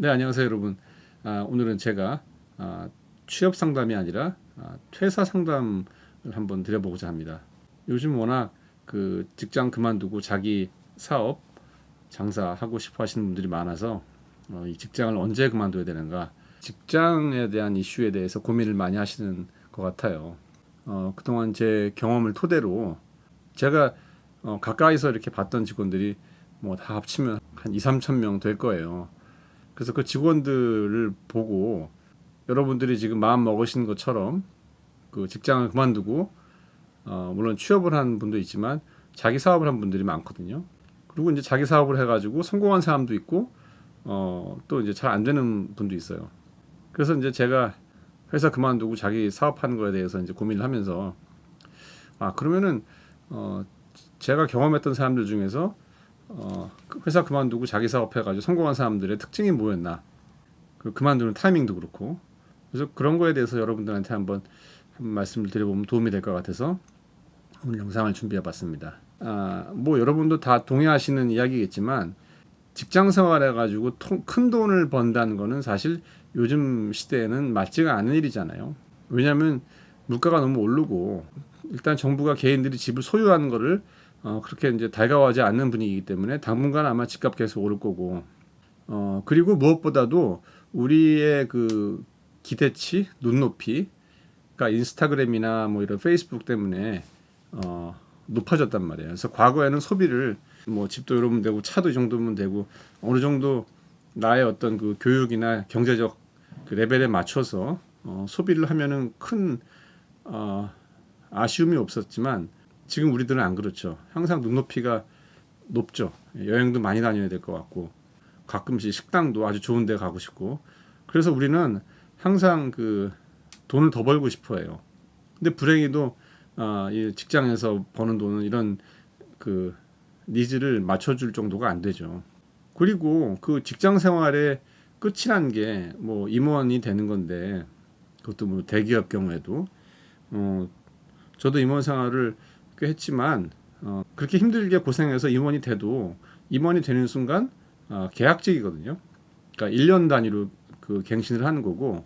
네, 안녕하세요, 여러분. 아, 오늘은 제가 아, 취업 상담이 아니라 아, 퇴사 상담을 한번 드려보고자 합니다. 요즘 워낙 그 직장 그만두고 자기 사업 장사 하고 싶어 하시는 분들이 많아서 어, 이 직장을 언제 그만둬야 되는가 직장에 대한 이슈에 대해서 고민을 많이 하시는 것 같아요. 어, 그동안 제 경험을 토대로 제가 어, 가까이서 이렇게 봤던 직원들이 뭐 다 합치면 한 2, 3천 명 될 거예요. 그래서 그 직원들을 보고 여러분들이 지금 마음 먹으신 것처럼 그 직장을 그만두고 어, 물론 취업을 한 분도 있지만 자기 사업을 한 분들이 많거든요. 그리고 이제 자기 사업을 해가지고 성공한 사람도 있고 어, 또 이제 잘 안 되는 분도 있어요. 그래서 이제 제가 회사 그만두고 자기 사업하는 거에 대해서 이제 고민을 하면서 아 그러면은 어, 제가 경험했던 사람들 중에서 어, 그 회사 그만두고 자기 사업해가지고 성공한 사람들의 특징이 뭐였나? 그 그만두는 타이밍도 그렇고 그래서 그런 거에 대해서 여러분들한테 한번 한 말씀을 드려보면 도움이 될 것 같아서 오늘 영상을 준비해봤습니다. 아, 뭐 여러분도 다 동의하시는 이야기겠지만 직장 생활해 가지고 통- 큰 돈을 번다는 거는 사실 요즘 시대에는 맞지가 않은 일이잖아요. 왜냐하면 물가가 너무 오르고 일단 정부가 개인들이 집을 소유하는 거를 어, 그렇게 이제 달가워하지 않는 분위기이기 때문에 당분간 아마 집값 계속 오를 거고 어, 그리고 무엇보다도 우리의 그 기대치, 눈높이가 인스타그램이나 뭐 이런 페이스북 때문에 어, 높아졌단 말이에요. 그래서 과거에는 소비를 뭐 집도 이러면 되고 차도 이 정도면 되고 어느 정도 나의 어떤 그 교육이나 경제적 그 레벨에 맞춰서 어, 소비를 하면은 큰 어, 아쉬움이 없었지만 지금 우리들은 안 그렇죠. 항상 눈높이가 높죠. 여행도 많이 다녀야 될 것 같고 가끔씩 식당도 아주 좋은 데 가고 싶고 그래서 우리는 항상 그 돈을 더 벌고 싶어 해요. 근데 불행히도 아, 이 직장에서 버는 돈은 이런 그 니즈를 맞춰줄 정도가 안 되죠. 그리고 그 직장 생활의 끝이란 게 뭐 임원이 되는 건데 그것도 뭐 대기업 경우에도 어 저도 임원 생활을 꽤 했지만 어 그렇게 힘들게 고생해서 임원이 돼도 임원이 되는 순간 어 계약직이거든요. 그러니까 1년 단위로 그 갱신을 하는 거고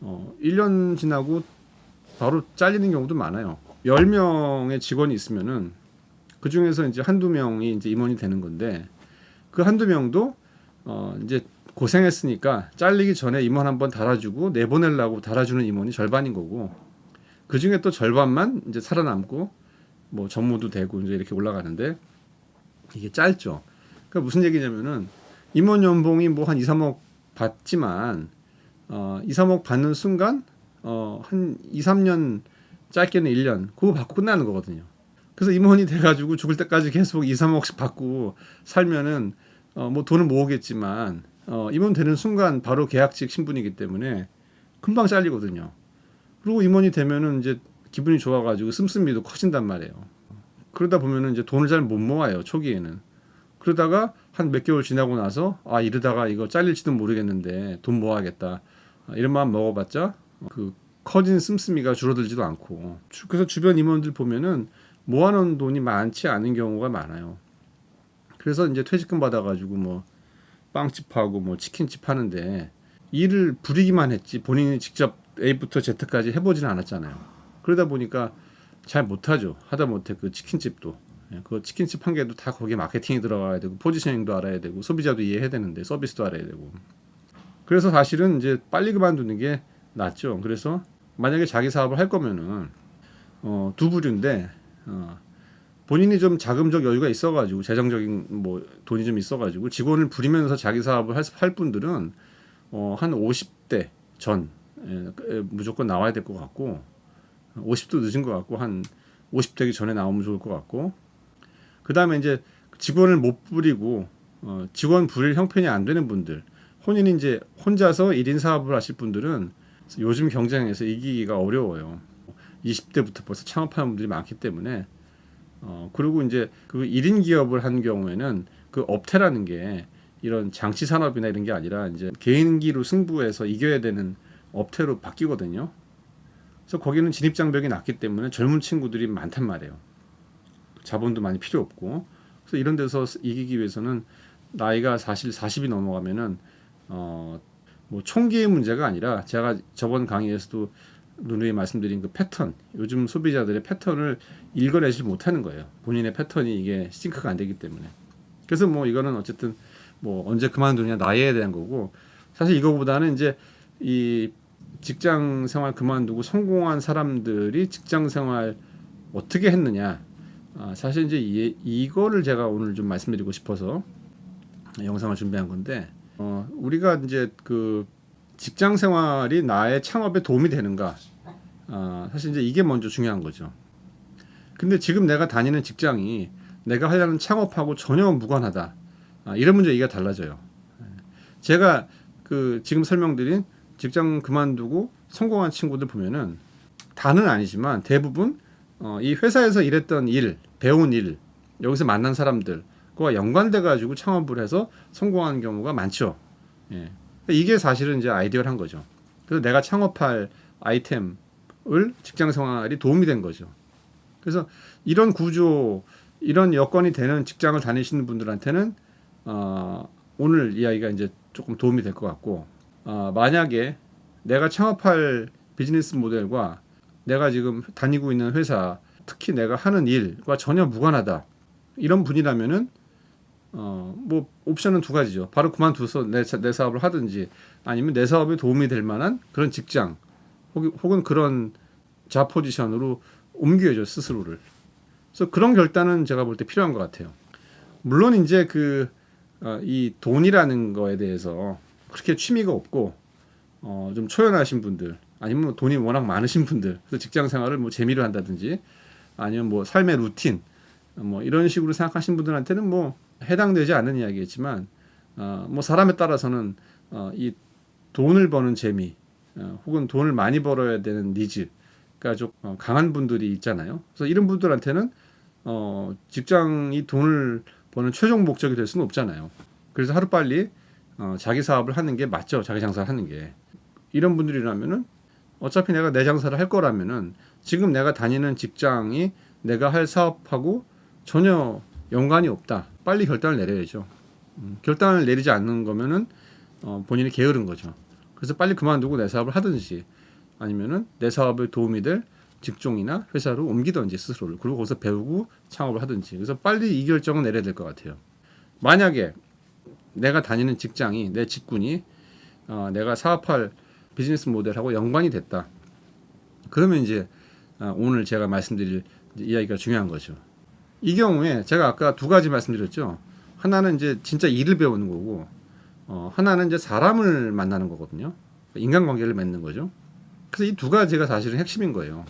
어 1년 지나고 바로 잘리는 경우도 많아요. 10명의 직원이 있으면은 그 중에서 이제 한두 명이 이제 임원이 되는 건데 그 한두 명도 어 이제 고생했으니까 잘리기 전에 임원 한번 달아주고 내보내려고 달아주는 임원이 절반인 거고 그 중에 또 절반만 이제 살아남고 뭐 전무도 되고 이제 이렇게 올라가는데 이게 짧죠. 그러니까 무슨 얘기냐면은 임원 연봉이 뭐 한 2, 3억 받지만 어 2, 3억 받는 순간 어한 2, 3년 짧게는 1년 그거 받고 끝나는 거거든요. 그래서 임원이 돼 가지고 죽을 때까지 계속 2, 3억씩 받고 살면은 어 뭐 돈을 모으겠지만 어 임원 되는 순간 바로 계약직 신분이기 때문에 금방 잘리거든요. 그리고 임원이 되면은 이제 기분이 좋아가지고 씀씀이도 커진단 말이에요. 그러다 보면은 이제 돈을 잘 못 모아요 초기에는. 그러다가 한 몇 개월 지나고 나서 아 이러다가 이거 잘릴지도 모르겠는데 돈 모아야겠다 아, 이런 마음 먹어봤자 그 커진 씀씀이가 줄어들지도 않고 주- 그래서 주변 임원들 보면은 모아놓은 돈이 많지 않은 경우가 많아요. 그래서 이제 퇴직금 받아가지고 뭐 빵집하고 뭐 치킨집 하는데 일을 부리기만 했지 본인이 직접 A부터 Z까지 해보지는 않았잖아요. 그러다 보니까 잘 못하죠. 하다 못해 그 치킨집도 예, 그 치킨집 한 개도 다 거기에 마케팅이 들어가야 되고 포지셔닝도 알아야 되고 소비자도 이해해야 되는데 서비스도 알아야 되고 그래서 사실은 이제 빨리 그만두는 게 낫죠. 그래서 만약에 자기 사업을 할 거면은 어, 두 부류인데 어, 본인이 좀 자금적 여유가 있어가지고 재정적인 뭐 돈이 좀 있어가지고 직원을 부리면서 자기 사업을 할, 할 분들은 어, 한 50대 전 예, 에, 무조건 나와야 될 것 같고 50도 늦은 것 같고 한 50대기 전에 나오면 좋을 것 같고 그 다음에 이제 직원을 못 부리고 어, 직원 부릴 형편이 안 되는 분들 혼인이 이제 혼자서 1인 사업을 하실 분들은 요즘 경쟁에서 이기기가 어려워요. 20대부터 벌써 창업하는 분들이 많기 때문에 어 그리고 이제 그 1인 기업을 한 경우에는 그 업태라는 게 이런 장치 산업이나 이런 게 아니라 이제 개인기로 승부해서 이겨야 되는 업태로 바뀌거든요. 그래서 거기는 진입 장벽이 낮기 때문에 젊은 친구들이 많단 말이에요. 자본도 많이 필요 없고. 그래서 이런 데서 이기기 위해서는 나이가 사실 40이 넘어가면은 어, 뭐 총기의 문제가 아니라 제가 저번 강의에서도 누누이 말씀드린 그 패턴, 요즘 소비자들의 패턴을 읽어내지 못하는 거예요. 본인의 패턴이 이게 싱크가 안 되기 때문에. 그래서 뭐 이거는 어쨌든 뭐 언제 그만두냐 나이에 대한 거고 사실 이거보다는 이제 이 직장 생활 그만두고 성공한 사람들이 직장 생활 어떻게 했느냐. 아, 사실 이제 이, 이거를 제가 오늘 좀 말씀드리고 싶어서 영상을 준비한 건데 어, 우리가 이제 그 직장 생활이 나의 창업에 도움이 되는가? 아, 사실 이제 이게 먼저 중요한 거죠. 근데 지금 내가 다니는 직장이 내가 하려는 창업하고 전혀 무관하다. 아, 이런 문제 얘기가 달라져요. 제가 그 지금 설명드린 직장 그만두고 성공한 친구들 보면은 다는 아니지만 대부분 어, 이 회사에서 일했던 일, 배운 일, 여기서 만난 사람들과 연관돼 가지고 창업을 해서 성공하는 경우가 많죠. 예. 이게 사실은 이제 아이디어를 거죠. 그래서 내가 창업할 아이템을 직장 생활이 도움이 된 거죠. 그래서 이런 구조, 이런 여건이 되는 직장을 다니시는 분들한테는 어, 오늘 이야기가 이제 조금 도움이 될 것 같고 어, 만약에 내가 창업할 비즈니스 모델과 내가 지금 다니고 있는 회사 특히 내가 하는 일과 전혀 무관하다 이런 분이라면은 어 뭐 옵션은 두 가지죠. 바로 그만둬서 내, 내 사업을 하든지 아니면 내 사업에 도움이 될 만한 그런 직장 혹은, 혹은 그런 잡 포지션으로 옮겨야죠 스스로를. 그래서 그런 결단은 제가 볼 때 필요한 것 같아요. 물론 이제 그 어, 이 돈이라는 거에 대해서 그렇게 취미가 없고 어, 좀 초연하신 분들 아니면 뭐 돈이 워낙 많으신 분들 그래서 직장 생활을 뭐 재미로 한다든지 아니면 뭐 삶의 루틴 뭐 이런 식으로 생각하신 분들한테는 뭐 해당되지 않는 이야기겠지만 어, 뭐 사람에 따라서는 어, 이 돈을 버는 재미 어, 혹은 돈을 많이 벌어야 되는 니즈가 좀 어, 강한 분들이 있잖아요. 그래서 이런 분들한테는 어, 직장이 돈을 버는 최종 목적이 될 수는 없잖아요. 그래서 하루 빨리 어, 자기 사업을 하는 게 맞죠. 자기 장사를 하는 게 이런 분들이라면은 어차피 내가 내 장사를 할 거라면은 지금 내가 다니는 직장이 내가 할 사업하고 전혀 연관이 없다. 빨리 결단을 내려야죠. 음, 결단을 내리지 않는 거면은 어, 본인이 게으른 거죠. 그래서 빨리 그만두고 내 사업을 하든지 아니면은 내 사업에 도움이 될 직종이나 회사로 옮기든지 스스로를 그리고 거기서 배우고 창업을 하든지 그래서 빨리 이 결정을 내려야 될 것 같아요. 만약에 내가 다니는 직장이 내 직군이 어, 내가 사업할 비즈니스 모델하고 연관이 됐다. 그러면 이제 어, 오늘 제가 말씀드릴 이야기가 중요한 거죠. 이 경우에 제가 아까 두 가지 말씀드렸죠. 하나는 이제 진짜 일을 배우는 거고, 어, 하나는 이제 사람을 만나는 거거든요. 인간관계를 맺는 거죠. 그래서 이 두 가지가 사실은 핵심인 거예요.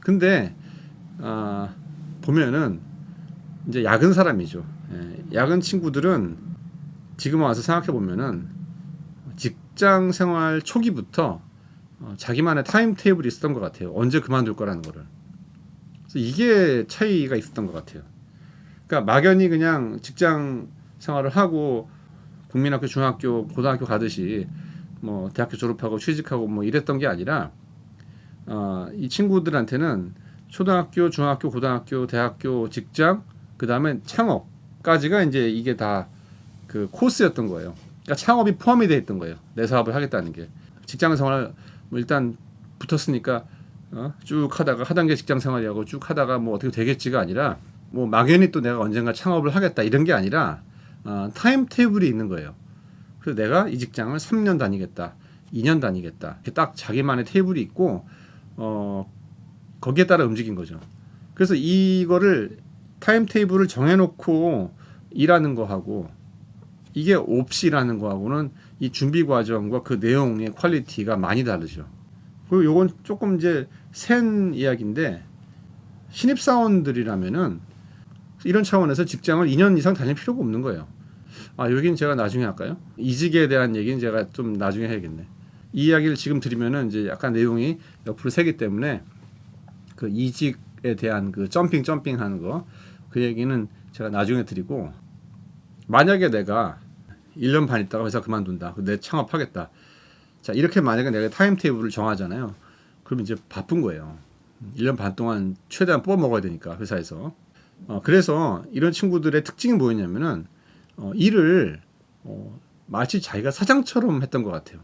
근데 아, 보면은 이제 야근 사람이죠. 예, 야근 친구들은 지금 와서 생각해 보면은 직장 생활 초기부터 어, 자기만의 타임 테이블이 있었던 것 같아요. 언제 그만둘 거라는 거를. 그래서 이게 차이가 있었던 것 같아요. 그러니까 막연히 그냥 직장 생활을 하고 국민학교, 중학교, 고등학교 가듯이 뭐 대학교 졸업하고 취직하고 뭐 이랬던 게 아니라 어, 이 친구들한테는 초등학교, 중학교, 고등학교, 대학교, 직장, 그 다음에 창업까지가 이제 이게 다 그 코스였던 거예요. 그러니까 창업이 포함이 돼 있던 거예요. 내 사업을 하겠다는 게 직장 생활 뭐 일단 붙었으니까 어? 쭉 하다가 하단계 직장 생활이하고 쭉 하다가 뭐 어떻게 되겠지가 아니라 뭐 막연히 또 내가 언젠가 창업을 하겠다 이런 게 아니라 어, 타임 테이블이 있는 거예요. 그래서 내가 이 직장을 3년 다니겠다, 2년 다니겠다. 딱 자기만의 테이블이 있고 어 거기에 따라 움직인 거죠. 그래서 이거를 타임 테이블을 정해놓고 일하는 거하고 이게 일하는 거하고는 이 준비 과정과 그 내용의 퀄리티가 많이 다르죠. 그리고 요건 조금 이제 센 이야기인데 신입사원들이라면은 이런 차원에서 직장을 2년 이상 다닐 필요가 없는 거예요. 아, 여기는 제가 나중에 할까요? 이직에 대한 얘기는 제가 좀 나중에 해야겠네. 이 이야기를 지금 드리면은 이제 약간 내용이 옆으로 새기 때문에 그 이직에 대한 그 점핑 점핑 하는 거 그 얘기는 제가 나중에 드리고 만약에 내가 1년 반 있다가 회사 그만둔다. 내 창업하겠다. 자, 이렇게 만약에 내가 타임 테이블을 정하잖아요. 그러면 이제 바쁜 거예요. 1년 반 동안 최대한 뽑아 먹어야 되니까 회사에서. 어, 그래서 이런 친구들의 특징이 뭐였냐면은 어, 일을 어, 마치 자기가 사장처럼 했던 것 같아요.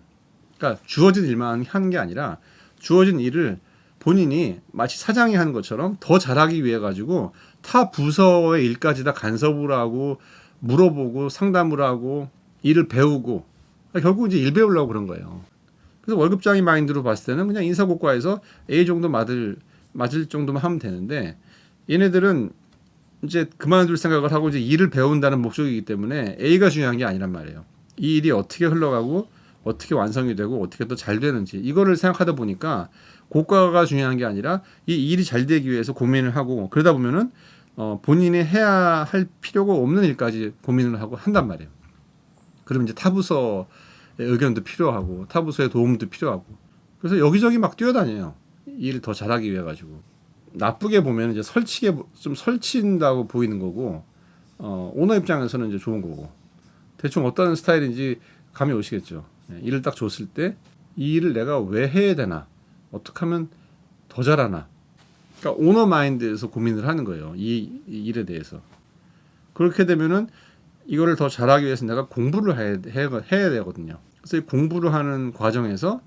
그러니까 주어진 일만 하는 게 아니라 주어진 일을 본인이 마치 사장이 하는 것처럼 더 잘하기 위해 가지고 타 부서의 일까지 다 간섭을 하고 물어보고 상담을 하고 일을 배우고 결국 이제 일 배우려고 그런 거예요. 그래서 월급장이 마인드로 봤을 때는 그냥 인사고과에서 A 정도 맞을 맞을 정도만 하면 되는데 얘네들은 이제 그만둘 생각을 하고 이제 일을 배운다는 목적이기 때문에 A가 중요한 게 아니란 말이에요. 이 일이 어떻게 흘러가고 어떻게 완성이 되고 어떻게 또 잘 되는지 이거를 생각하다 보니까 고가가 중요한 게 아니라 이 일이 잘 되기 위해서 고민을 하고 그러다 보면은 어 본인이 해야 할 필요가 없는 일까지 고민을 하고 한단 말이에요. 그럼 이제 타부서의 의견도 필요하고 타부서의 도움도 필요하고 그래서 여기저기 막 뛰어다녀요. 일을 더 잘하기 위해 가지고 나쁘게 보면 이제 설치게 좀 설친다고 보이는 거고 어 오너 입장에서는 이제 좋은 거고 대충 어떤 스타일인지 감이 오시겠죠. 예, 일을 딱 줬을 때 이 일을 내가 왜 해야 되나 어떻게 하면 더 잘하나 그러니까 오너 마인드에서 고민을 하는 거예요. 이, 이 일에 대해서 그렇게 되면은 이거를 더 잘하기 위해서 내가 공부를 해야, 해야, 해야 되거든요. 그래서 이 공부를 하는 과정에서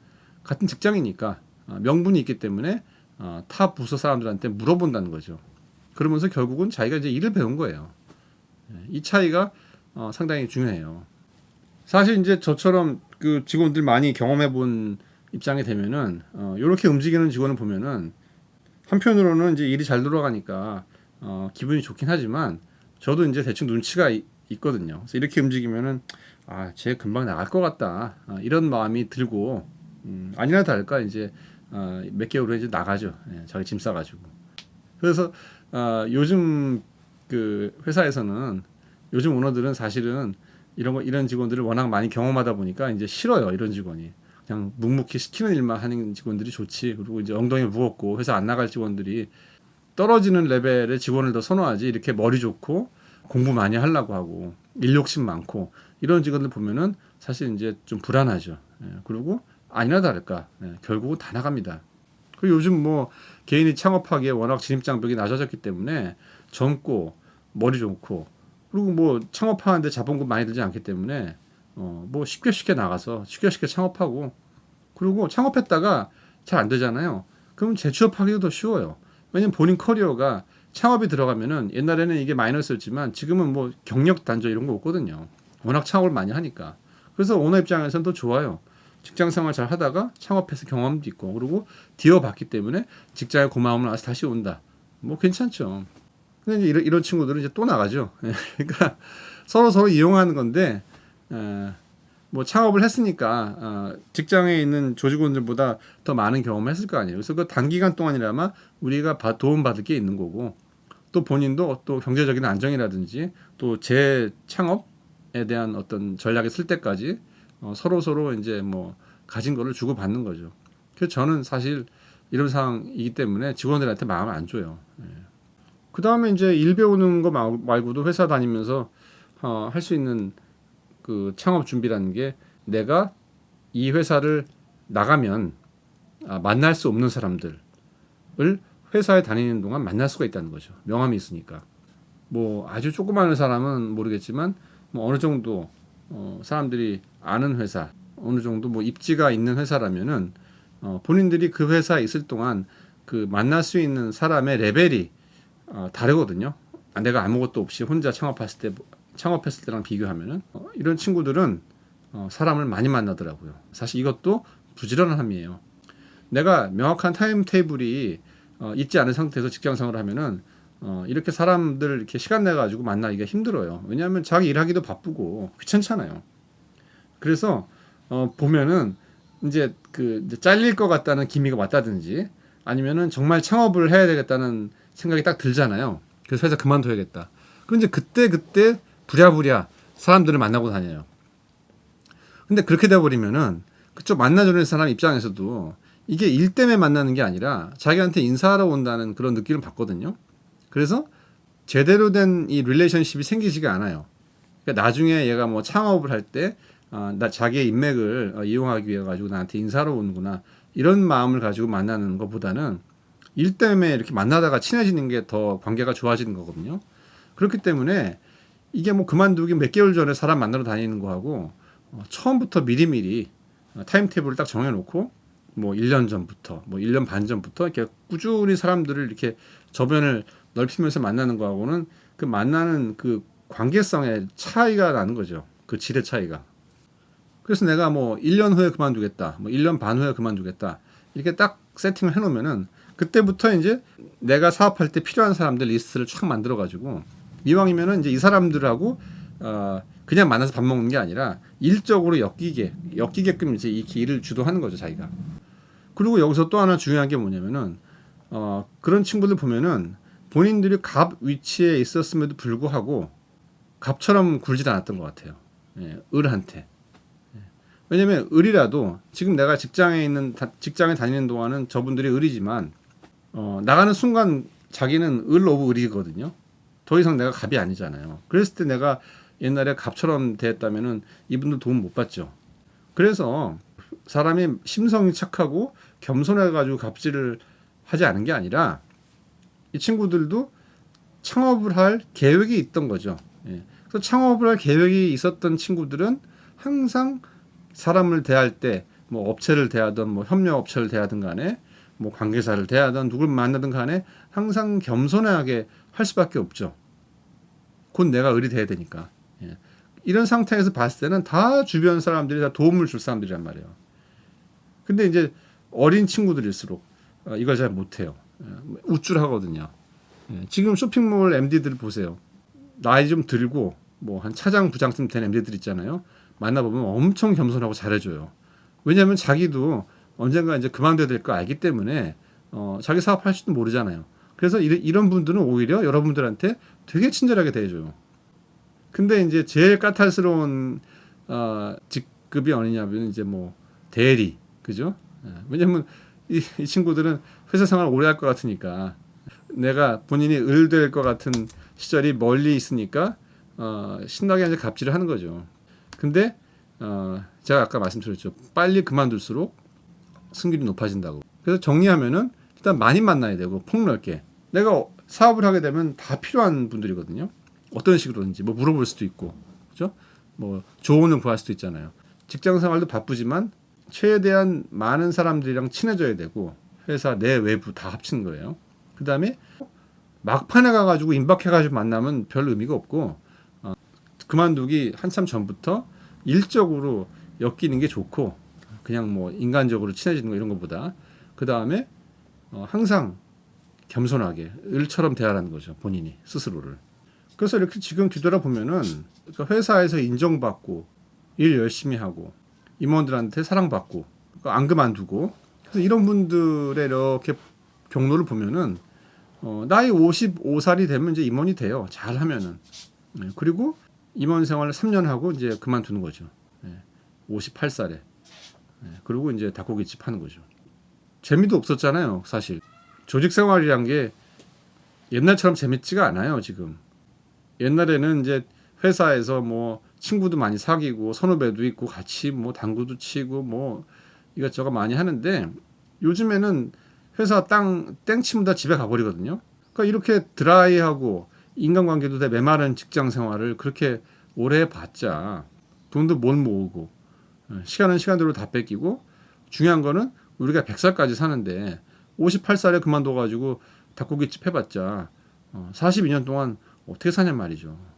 같은 직장이니까 아, 명분이 있기 때문에 어, 타 부서 사람들한테 물어본다는 거죠. 그러면서 결국은 자기가 이제 일을 배운 거예요. 예, 이 차이가 어, 상당히 중요해요. 사실 이제 저처럼 그 직원들 많이 경험해 본 입장이 되면은 어, 이렇게 움직이는 직원을 보면은 한편으로는 이제 일이 잘 돌아가니까 어, 기분이 좋긴 하지만 저도 이제 대충 눈치가 이- 있거든요. 그래서 이렇게 움직이면은 아, 쟤 금방 나갈 것 같다. 아, 이런 마음이 들고 음, 아니나 다를까 이제 어, 몇 개월 후에 이제 나가죠. 예, 자기 짐 싸가지고. 그래서 어, 요즘 그 회사에서는 요즘 오너들은 사실은 이런 거 이런 직원들을 워낙 많이 경험하다 보니까 이제 싫어요 이런 직원이 그냥 묵묵히 시키는 일만 하는 직원들이 좋지 그리고 이제 엉덩이 무겁고 회사 안 나갈 직원들이 떨어지는 레벨의 직원을 더 선호하지 이렇게 머리 좋고 공부 많이 하려고 하고 일 욕심 많고 이런 직원들 보면은 사실 이제 좀 불안하죠 예, 그리고 아니나 다를까 예, 결국은 다 나갑니다 그리고 요즘 뭐 개인이 창업하기에 워낙 진입 장벽이 낮아졌기 때문에 젊고 머리 좋고 그리고 뭐 창업하는데 자본금 많이 들지 않기 때문에 어 뭐 쉽게 쉽게 나가서 쉽게 쉽게 창업하고 그리고 창업했다가 잘 안 되잖아요. 그럼 재취업하기도 더 쉬워요. 왜냐면 본인 커리어가 창업이 들어가면은 옛날에는 이게 마이너스였지만 지금은 뭐 경력 단절 이런 거 없거든요. 워낙 창업을 많이 하니까. 그래서 오너 입장에서는 더 좋아요. 직장 생활 잘 하다가 창업해서 경험도 있고 그리고 디어봤기 때문에 직장의 고마움을 알아서 다시 온다. 뭐 괜찮죠. 근데 이제 이런, 이런 친구들은 이제 또 나가죠. 그러니까 서로 서로 이용하는 건데, 에, 뭐 창업을 했으니까 어, 직장에 있는 조직원들보다 더 많은 경험을 했을 거 아니에요. 그래서 그 단기간 동안이라마 우리가 바- 도움받을 게 있는 거고, 또 본인도 또 경제적인 안정이라든지 또 재창업에 대한 어떤 전략에 쓸 때까지 어, 서로 서로 이제 뭐 가진 거를 주고 받는 거죠. 그래서 저는 사실 이런 상황이기 때문에 직원들한테 마음을 안 줘요. 그 다음에 이제 일 배우는 거 말- 말고도 회사 다니면서 어, 할 수 있는 그 창업 준비라는 게 내가 이 회사를 나가면 아, 만날 수 없는 사람들을 회사에 다니는 동안 만날 수가 있다는 거죠. 명함이 있으니까. 뭐 아주 조그마한 사람은 모르겠지만 뭐 어느 정도 어, 사람들이 아는 회사, 어느 정도 뭐 입지가 있는 회사라면은 어, 본인들이 그 회사에 있을 동안 그 만날 수 있는 사람의 레벨이 어, 다르거든요. 아, 내가 아무것도 없이 혼자 창업했을 때 창업했을 때랑 비교하면은 어, 이런 친구들은 어, 사람을 많이 만나더라고요. 사실 이것도 부지런함이에요. 내가 명확한 타임 테이블이 어, 있지 않은 상태에서 직장 생활을 하면은 어, 이렇게 사람들 이렇게 시간 내 가지고 만나기가 힘들어요. 왜냐하면 자기 일하기도 바쁘고 귀찮잖아요. 그래서 어, 보면은 이제 그 이제 잘릴 것 같다는 기미가 왔다든지 아니면은 정말 창업을 해야 되겠다는 생각이 딱 들잖아요. 그래서 회사 그만둬야겠다. 이제 그때 그때 부랴부랴 사람들을 만나고 다녀요. 근데 그렇게 돼 버리면은 그쪽 만나주는 사람 입장에서도 이게 일 때문에 만나는 게 아니라 자기한테 인사하러 온다는 그런 느낌을 받거든요. 그래서 제대로 된 이 릴레이션십이 생기지가 않아요. 그러니까 나중에 얘가 뭐 창업을 할때 아, 나 자기의 인맥을 어, 이용하기 위해 가지고 나한테 인사하러 오는구나 이런 마음을 가지고 만나는 것보다는 일 때문에 이렇게 만나다가 친해지는 게 더 관계가 좋아지는 거거든요. 그렇기 때문에 이게 뭐 그만두기 몇 개월 전에 사람 만나러 다니는 거하고 어, 처음부터 미리미리 어, 타임 테이블을 딱 정해놓고 뭐 1년 전부터 뭐 1년 반 전부터 이렇게 꾸준히 사람들을 이렇게 저변을 넓히면서 만나는 거하고는 그 만나는 그 관계성의 차이가 나는 거죠. 그 질의 차이가. 그래서 내가 뭐 1년 후에 그만두겠다. 뭐 1년 반 후에 그만두겠다. 이렇게 딱 세팅을 해 놓으면은 그때부터 이제 내가 사업할 때 필요한 사람들 리스트를 쫙 만들어 가지고 이왕이면은 이제 이 사람들하고 어 그냥 만나서 밥 먹는 게 아니라 일적으로 엮이게 엮이게끔 이제 이 길을 주도하는 거죠, 자기가. 그리고 여기서 또 하나 중요한 게 뭐냐면은 어 그런 친구들 보면은 본인들이 갑 위치에 있었음에도 불구하고 갑처럼 굴질 않았던 것 같아요. 예, 을한테. 예. 왜냐면 을이라도 지금 내가 직장에 있는 다- 직장에 다니는 동안은 저분들이 을이지만 어, 나가는 순간 자기는 을 오브 을이거든요. 더 이상 내가 갑이 아니잖아요. 그랬을 때 내가 옛날에 갑처럼 됐다면은 이분들 도움 못 받죠. 그래서 사람이 심성이 착하고 겸손해 가지고 갑질을 하지 않은 게 아니라 이 친구들도 창업을 할 계획이 있던 거죠. 예. 그래서 창업을 할 계획이 있었던 친구들은 항상 사람을 대할 때 뭐 업체를 대하든 뭐 협력 업체를 대하든 간에 뭐 관계사를 대하든 누굴 만나든 간에 항상 겸손하게 할 수밖에 없죠. 곧 내가 을이 돼야 되니까. 예. 이런 상태에서 봤을 때는 다 주변 사람들이 다 도움을 줄 사람들이란 말이에요. 근데 이제 어린 친구들일수록 어, 이걸 잘 못해요. 예. 우쭐하거든요. 예. 지금 쇼핑몰 MD들 보세요. 나이 좀 들고 뭐 한 차장 부장쯤 된 MD들 있잖아요. 만나보면 엄청 겸손하고 잘해줘요. 왜냐하면 자기도 언젠가 이제 그만둬야 될 거 알기 때문에 어, 자기 사업할지도 모르잖아요. 그래서 이런, 이런 분들은 오히려 여러분들한테 되게 친절하게 대해줘요. 근데 이제 제일 까탈스러운 어, 직급이 어디냐면 이제 뭐 대리, 그죠? 예, 왜냐면 이, 이 친구들은 회사 생활 오래 할 것 같으니까 내가 본인이 을 될 것 같은 시절이 멀리 있으니까 어, 신나게 이제 갑질을 하는 거죠. 근데 어, 제가 아까 말씀드렸죠. 빨리 그만둘수록 승률이 높아진다고. 그래서 정리하면은 일단 많이 만나야 되고 폭넓게. 내가 사업을 하게 되면 다 필요한 분들이거든요. 어떤 식으로든지 뭐 물어볼 수도 있고, 그죠? 뭐 조언을 구할 수도 있잖아요. 직장 생활도 바쁘지만 최대한 많은 사람들이랑 친해져야 되고 회사 내 외부 다 합치는 거예요. 그 다음에 막판에 가가지고 임박해가지고 만나면 별 의미가 없고 어, 그만두기 한참 전부터 일적으로 엮이는 게 좋고 그냥 뭐 인간적으로 친해지는 거 이런 것보다 그 다음에 어, 항상 겸손하게 을처럼 대하라는 거죠 본인이 스스로를 그래서 이렇게 지금 뒤돌아보면은 그러니까 회사에서 인정받고 일 열심히 하고 임원들한테 사랑받고 안 그만두고 그래서 이런 분들의 이렇게 경로를 보면은 어, 나이 55살이 되면 이제 임원이 돼요 잘 하면은 네, 그리고 임원 생활을 3년 하고 이제 그만두는 거죠. 예, 58살에. 예, 그리고 이제 닭고기집 하는 거죠. 재미도 없었잖아요, 사실. 조직 생활이란 게 옛날처럼 재밌지가 않아요, 지금. 옛날에는 이제 회사에서 뭐 친구도 많이 사귀고 선후배도 있고 같이 뭐 당구도 치고 뭐 이것저것 많이 하는데 요즘에는 회사 땅 땡치면 다 집에 가버리거든요. 그러니까 이렇게 드라이하고 인간관계도 다 메마른 직장 생활을 그렇게 오래 해봤자 돈도 못 모으고 어, 시간은 시간대로 다 뺏기고 중요한 거는 우리가 100살까지 사는데 58살에 그만둬가지고 닭고기집 해봤자 어, 42년 동안 어떻게 사냔 말이죠.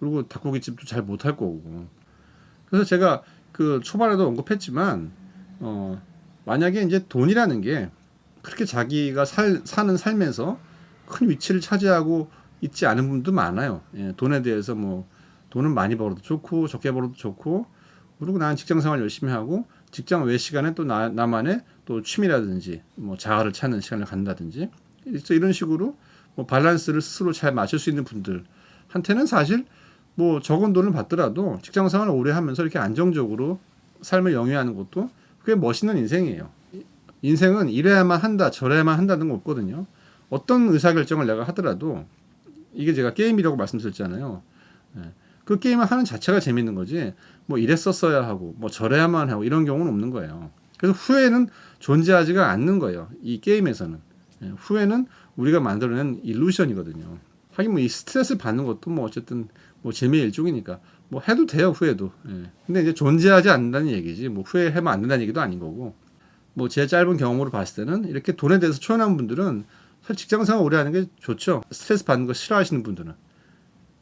예. 그리고 닭고기집도 잘 못할 거고. 그래서 제가 그 초반에도 언급했지만 어, 만약에 이제 돈이라는 게 그렇게 자기가 살, 사는 삶에서 큰 위치를 차지하고 있지 않은 분도 많아요. 예, 돈에 대해서 뭐 돈은 많이 벌어도 좋고 적게 벌어도 좋고 그리고 나는 직장 생활 열심히 하고 직장 외 시간에 또 나, 나만의 또 취미라든지 뭐 자아를 찾는 시간을 갖는다든지 이런 식으로 뭐 밸런스를 스스로 잘 맞출 수 있는 분들한테는 사실 뭐 적은 돈을 받더라도 직장 생활을 오래 하면서 이렇게 안정적으로 삶을 영위하는 것도 그게 멋있는 인생이에요. 인생은 이래야만 한다, 저래야만 한다는 거 없거든요. 어떤 의사결정을 내가 하더라도 이게 제가 게임이라고 말씀드렸잖아요. 예. 그 게임을 하는 자체가 재밌는 거지. 뭐 이랬었어야 하고, 뭐 저래야만 하고 이런 경우는 없는 거예요. 그래서 후회는 존재하지가 않는 거예요. 이 게임에서는 예. 후회는 우리가 만들어낸 일루션이거든요. 하긴 뭐 이 스트레스 받는 것도 뭐 어쨌든 뭐 재미의 일종이니까 뭐 해도 돼요 후회도. 예. 근데 이제 존재하지 않는다는 얘기지 뭐 후회하면 안 된다는 얘기도 아닌 거고 뭐 제 짧은 경험으로 봤을 때는 이렇게 돈에 대해서 초연한 분들은 사실 직장생활 오래 하는 게 좋죠. 스트레스 받는 거 싫어하시는 분들은.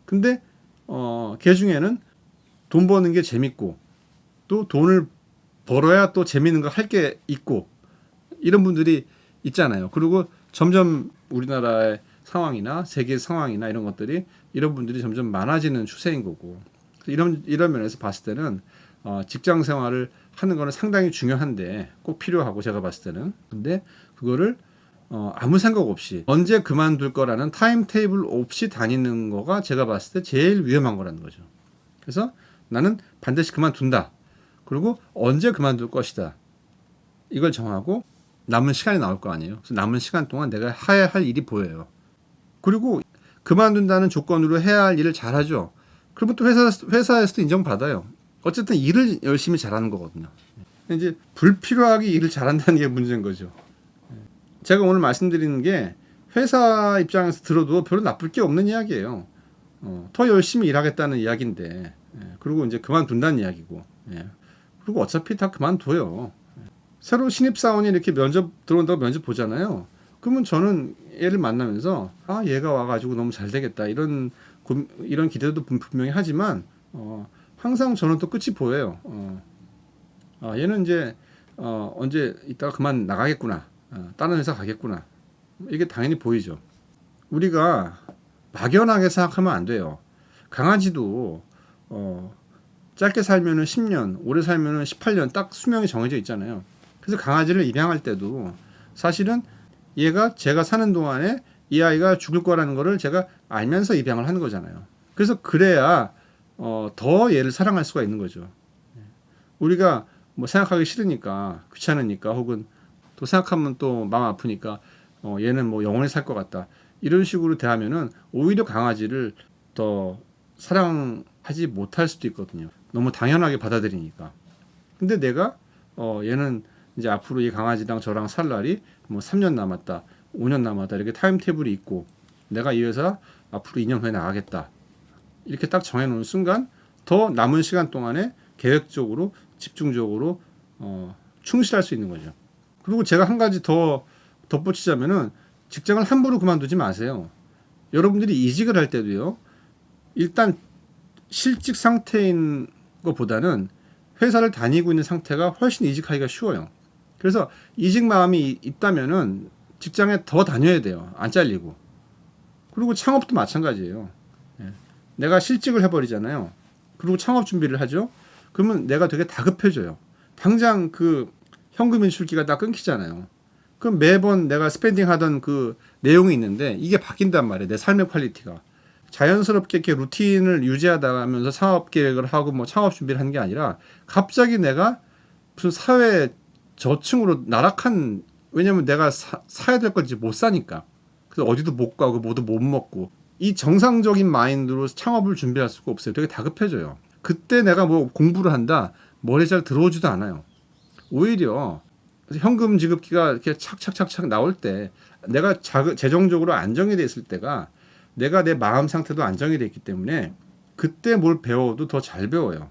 근데 어걔 중에는 돈 버는 게 재밌고 또 돈을 벌어야 또 재밌는 거 할 게 있고 이런 분들이 있잖아요. 그리고 점점 우리나라의 상황이나 세계 상황이나 이런 것들이 이런 분들이 점점 많아지는 추세인 거고 이런 이런 면에서 봤을 때는 어, 직장 생활을 하는 거는 상당히 중요한데 꼭 필요하고 제가 봤을 때는 근데 그거를 어, 아무 생각 없이 언제 그만둘 거라는 타임 테이블 없이 다니는 거가 제가 봤을 때 제일 위험한 거라는 거죠. 그래서 나는 반드시 그만둔다. 그리고 언제 그만둘 것이다. 이걸 정하고 남은 시간이 나올 거 아니에요. 그래서 남은 시간 동안 내가 해야 할 일이 보여요. 그리고 그만둔다는 조건으로 해야 할 일을 잘하죠. 그러면 또 회사, 회사에서도 인정받아요. 어쨌든 일을 열심히 잘하는 거거든요. 이제 불필요하게 일을 잘한다는 게 문제인 거죠. 제가 오늘 말씀드리는 게 회사 입장에서 들어도 별로 나쁠 게 없는 이야기예요. 어, 더 열심히 일하겠다는 이야기인데, 예, 그리고 이제 그만둔다는 이야기고, 예. 그리고 어차피 다 그만둬요. 새로 신입사원이 이렇게 면접 들어온다고 면접 보잖아요. 그러면 저는 얘를 만나면서 아 얘가 와가지고 너무 잘 되겠다 이런 고, 이런 기대도 분- 분명히 하지만 어, 항상 저는 또 끝이 보여요. 어, 아, 얘는 이제 어, 언제 이따가 그만 나가겠구나, 어, 다른 회사 가겠구나 이게 당연히 보이죠. 우리가 막연하게 생각하면 안 돼요. 강아지도 어, 짧게 살면은 10년, 오래 살면은 18년 딱 수명이 정해져 있잖아요. 그래서 강아지를 입양할 때도 사실은 얘가 제가 사는 동안에 이 아이가 죽을 거라는 거를 제가 알면서 입양을 하는 거잖아요. 그래서 그래야 어, 더 얘를 사랑할 수가 있는 거죠. 우리가 뭐 생각하기 싫으니까 귀찮으니까 혹은 또 생각하면 또 마음 아프니까 어, 얘는 뭐 영원히 살 것 같다 이런 식으로 대하면은 오히려 강아지를 더 사랑하지 못할 수도 있거든요. 너무 당연하게 받아들이니까. 근데 내가 어, 얘는 이제 앞으로 이 강아지랑 저랑 살 날이 뭐 3년 남았다, 5년 남았다 이렇게 타임 테이블이 있고 내가 이 회사 앞으로 2년 후에 나가겠다 이렇게 딱 정해놓은 순간 더 남은 시간 동안에 계획적으로 집중적으로 어, 충실할 수 있는 거죠. 그리고 제가 한 가지 더 덧붙이자면은 직장을 함부로 그만두지 마세요. 여러분들이 이직을 할 때도요. 일단 실직 상태인 것보다는 회사를 다니고 있는 상태가 훨씬 이직하기가 쉬워요. 그래서 이직 마음이 이- 있다면은 직장에 더 다녀야 돼요. 안 잘리고. 그리고 창업도 마찬가지예요. 예. 내가 실직을 해버리잖아요. 그리고 창업 준비를 하죠. 그러면 내가 되게 다급해져요. 당장 그 현금 인출기가 다 끊기잖아요. 그럼 매번 내가 스pen딩 하던 그 내용이 있는데 이게 바뀐단 말이에요. 내 삶의 퀄리티가. 자연스럽게 이렇게 루틴을 유지하다 하면서 사업 계획을 하고 뭐 창업 준비를 하는 게 아니라 갑자기 내가 무슨 사회 저층으로 나락한 왜냐면 내가 사, 사야 될걸 이제 못 사니까 그래서 어디도 못 가고 뭐도 못 먹고 이 정상적인 마인드로 창업을 준비할 수가 없어요. 되게 다급해져요. 그때 내가 뭐 공부를 한다 머리 잘 들어오지도 않아요. 오히려 현금 지급기가 이렇게 착착착착 나올 때 내가 자, 재정적으로 안정이 돼 있을 때가 내가 내 마음 상태도 안정이 돼 있기 때문에 그때 뭘 배워도 더 잘 배워요.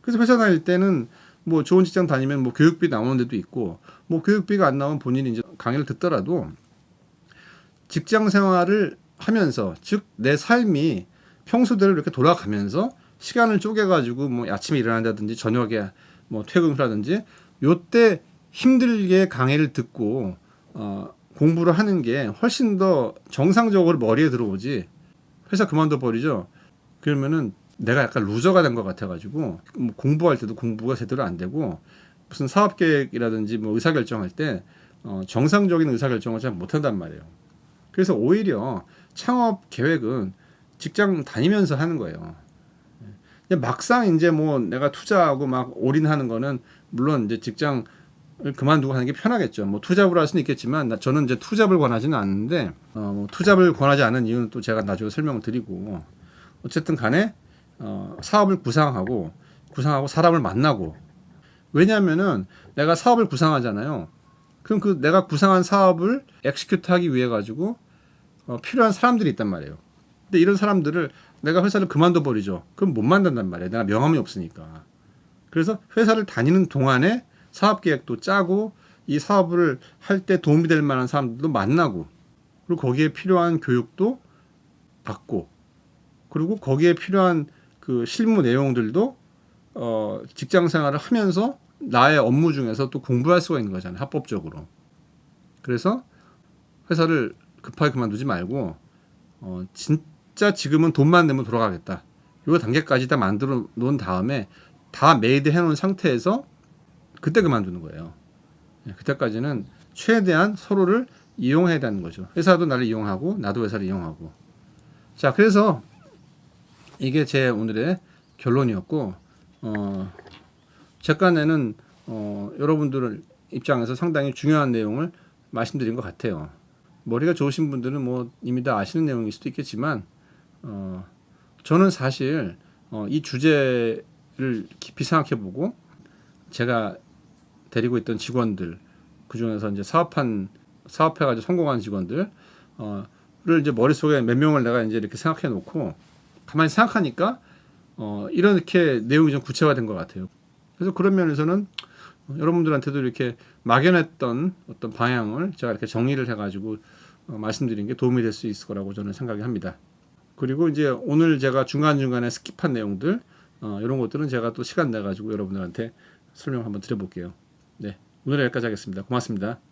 그래서 회사 다닐 때는 뭐 좋은 직장 다니면 뭐 교육비 나오는 데도 있고 뭐 교육비가 안 나오면 본인이 이제 강의를 듣더라도 직장 생활을 하면서 즉 내 삶이 평소대로 이렇게 돌아가면서 시간을 쪼개 가지고 뭐 아침에 일어난다든지 저녁에 뭐 퇴근 후라든지 요때 힘들게 강의를 듣고 어 공부를 하는 게 훨씬 더 정상적으로 머리에 들어오지 회사 그만둬 버리죠. 그러면은 내가 약간 루저가 된 것 같아가지고 뭐 공부할 때도 공부가 제대로 안 되고 무슨 사업 계획이라든지 뭐 의사 결정할 때 어, 정상적인 의사 결정을 잘 못한단 말이에요. 그래서 오히려 창업 계획은 직장 다니면서 하는 거예요. 막상 이제 뭐 내가 투자하고 막 올인하는 거는 물론 이제 직장을 그만두고 하는 게 편하겠죠. 뭐 투잡을 할 수는 있겠지만 나- 저는 이제 투잡을 권하지는 않는데 어, 뭐 투잡을 권하지 않은 이유는 또 제가 나중에 설명을 드리고 어쨌든 간에 어, 사업을 구상하고 구상하고 사람을 만나고 왜냐하면은 내가 사업을 구상하잖아요. 그럼 그 내가 구상한 사업을 엑시큐트하기 위해 가지고 어, 필요한 사람들이 있단 말이에요. 근데 이런 사람들을 내가 회사를 그만둬 버리죠. 그럼 못 만든단 말이야. 내가 명함이 없으니까. 그래서 회사를 다니는 동안에 사업 계획도 짜고 이 사업을 할 때 도움이 될 만한 사람들도 만나고 그리고 거기에 필요한 교육도 받고 그리고 거기에 필요한 그 실무 내용들도 어 직장 생활을 하면서 나의 업무 중에서 또 공부할 수가 있는 거잖아요. 합법적으로. 그래서 회사를 급하게 그만두지 말고 어 진짜 지금은 돈만 내면 돌아가겠다. 요 단계까지 다 만들어 놓은 다음에 다 메이드 해 놓은 상태에서 그때 그만두는 거예요. 예, 그때까지는 최대한 서로를 이용해야 되는 거죠. 회사도 나를 이용하고 나도 회사를 이용하고. 자, 그래서 이게 제 오늘의 결론이었고 어제 깐에는 어 여러분들 입장에서 상당히 중요한 내용을 말씀드린 것 같아요. 머리가 좋으신 분들은 뭐 이미 다 아시는 내용일 수도 있겠지만 어 저는 사실 어, 이 주제를 깊이 생각해 보고 제가 데리고 있던 직원들 그 중에서 이제 사업한 사업해가지고 성공한 직원들 어를 이제 머릿속에 몇 명을 내가 이제 이렇게 생각해 놓고 가만히 생각하니까 어 이렇게 내용이 좀 구체화된 것 같아요. 그래서 그런 면에서는 여러분들한테도 이렇게 막연했던 어떤 방향을 제가 이렇게 정리를 해가지고 어, 말씀드린 게 도움이 될 수 있을 거라고 저는 생각이 합니다. 그리고 이제 오늘 제가 중간 중간에 스킵한 내용들 어, 이런 것들은 제가 또 시간 내 가지고 여러분들한테 설명 한번 드려볼게요. 네 오늘 여기까지 하겠습니다. 고맙습니다.